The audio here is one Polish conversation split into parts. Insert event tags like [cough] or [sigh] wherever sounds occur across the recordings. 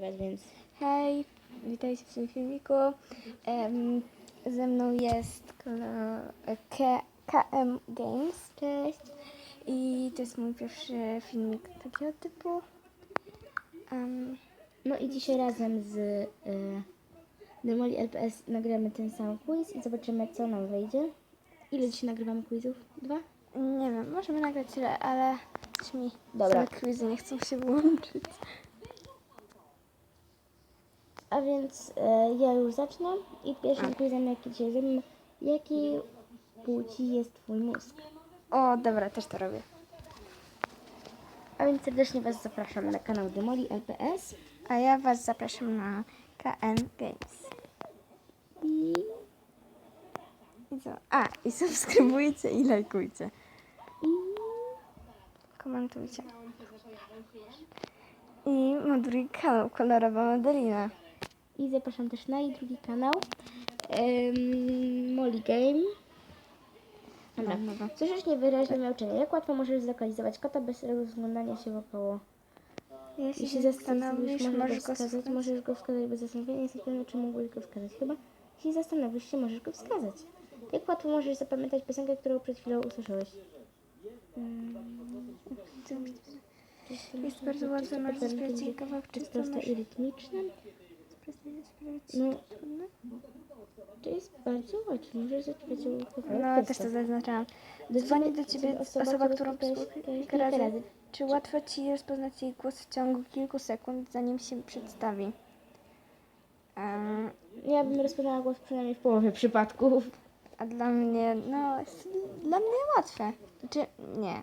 nagrywać, więc Hej, witajcie w tym filmiku. Em, ze mną jest KM Games. Cześć. I to jest mój pierwszy filmik takiego typu. Em, no i dzisiaj razem z y, Demoli LPS nagramy ten sam quiz i zobaczymy co nam wyjdzie. Ile dzisiaj nagrywamy quizów? Dwa? nie wiem, możemy nagrać tyle, ale mi Dobra. quizy nie chcą się włączyć. A więc e, ja już zacznę i pierwszym quizem jaki dzisiaj zrobimy, jakiej płci jest twój mózg? O, dobra, też to robię. A więc serdecznie Was zapraszam na kanał Demoli LPS A ja Was zapraszam na KN Games. i I co? A, i subskrybujcie i lajkujcie. i Komentujcie. I mam drugi kanał, kolorowa modelina. I zapraszam też na jej drugi kanał. Um, Molly Game. Dobra. No. Słyszysz niewyraźne miauczenie. Jak łatwo możesz zlokalizować kota bez rozglądania się wokoło? Jeśli Jeśli się zastanowisz, zastanowisz, możesz go wskazać. Możesz go wskazać bez zastanowienia. Jestem pewna, czy mógłbyś go wskazać. Chyba, jeśli zastanowisz się, możesz go wskazać. Jak łatwo możesz zapamiętać piosenkę, którą przed chwilą usłyszałeś? Jest bardzo łatwo na sprawdzić kawałek Czy jest czysto proste i rytmiczne? No, to jest bardzo łatwe. Możesz zacząć kawałek No, też to zaznaczałam. Dzwoni do ciebie osoba, którą spotkałeś kilka razy. razy. Czy łatwo ci rozpoznać jej głos w ciągu kilku sekund, zanim się przedstawi? Em, Ja bym rozpoznała głos przynajmniej w połowie przypadków. a dla mnie, no, jest dla mnie łatwe. Czy nie?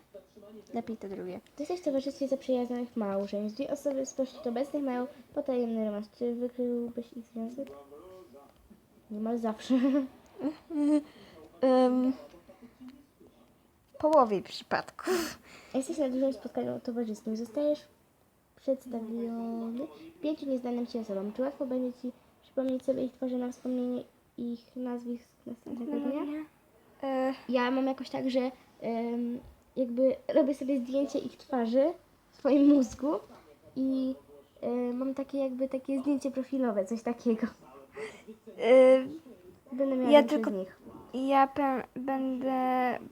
Lepiej to drugie. Jesteś w towarzystwie zaprzyjaźnionych małżeństw. Dwie osoby spośród obecnych mają potajemny romans. Czy wykryłbyś ich związek? Niemal zawsze. [laughs] Um, połowie przypadków. Jesteś na dużym spotkaniu towarzyskim. Zostajesz przedstawiony pięciu nieznanym ci osobom. Czy łatwo będzie ci przypomnieć sobie ich twarze na wspomnienie ich nazwisk następnego dnia? E, Ja mam jakoś tak, że em, jakby robię sobie zdjęcie ich twarzy w swoim mózgu i em, mam takie jakby takie zdjęcie profilowe, coś takiego. e, Będę miała Ja tylko- z nich. ja będę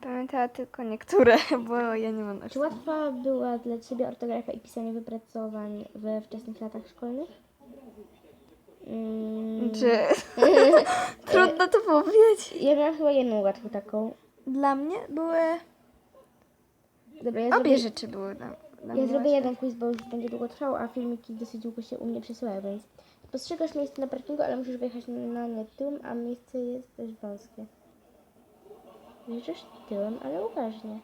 pamiętała tylko niektóre, [laughs] bo ja nie mam Czy łatwa była dla Ciebie ortografia i pisanie wypracowań we wczesnych latach szkolnych? Mm, Czy... [laughs] [laughs] Trudno to powiedzieć. Ja miałam chyba jedną łatwą taką. Dla mnie były... Dobra, ja Obie zrobię, rzeczy były dla, dla ja zrobię jeden quiz, bo już będzie długo trwał, a filmiki dosyć długo się u mnie przesyłają, więc postrzegasz miejsce na parkingu, ale musisz wjechać na nie tyłem, a miejsce jest dość wąskie. Wjeżdżasz tyłem, ale uważnie.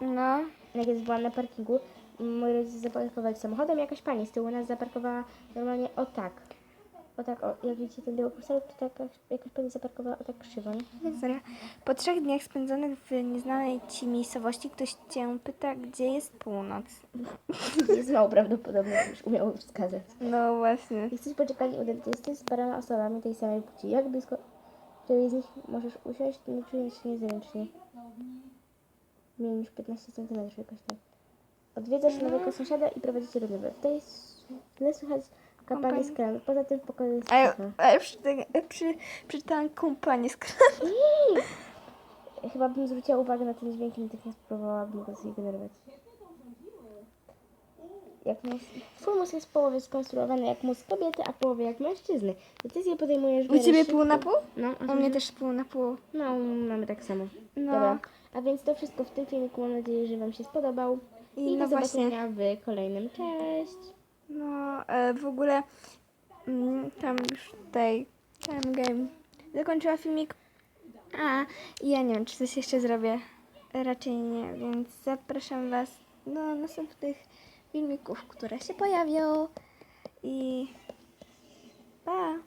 No, Jak jest byłam na parkingu, moi rodzice zaparkowali samochodem, jakaś pani z tyłu nas zaparkowała normalnie o tak. O tak, o, jak widzicie ten biały to taka, jakaś pani zaparkowała o tak krzywo, nie? serio. Po trzech dniach spędzonych w nieznanej ci miejscowości ktoś cię pyta, gdzie jest północ. [laughs] Jest mało prawdopodobne, żebyś umiał wskazać. No właśnie. Jesteś poczekalni u dentysty z paroma osobami tej samej płci. Jak blisko której z nich możesz usiąść, nie czując się niezręcznie? Mniej niż 15 cm jakoś tak. Odwiedzasz nowego sąsiada i prowadzicie rozmowę. W tej tle słychać Kompanii. z. Poza tym w pokoju jest A ja, cicho. a ja przy, przy, przeczytałam kompanię z. Chyba bym zwróciła uwagę na ten dźwięk i natychmiast próbowałabym go zignorować. Jak mózg, twój mózg jest w połowie skonstruowany jak mózg kobiety, a w połowie jak mężczyzny. Decyzję podejmujesz w U ciebie pół na pół? No, a U mnie też pół na pół. No, mamy tak samo. No. Dobra. A więc to wszystko w tym filmiku. Mam nadzieję, że Wam się spodobał. I I, no do właśnie. zobaczenia w kolejnym. Cześć! No, e, w ogóle mm, tam już tutaj ten game zakończyła filmik. A, ja nie wiem, czy coś jeszcze zrobię. Raczej nie, więc zapraszam Was do następnych filmików, które się pojawią. I pa!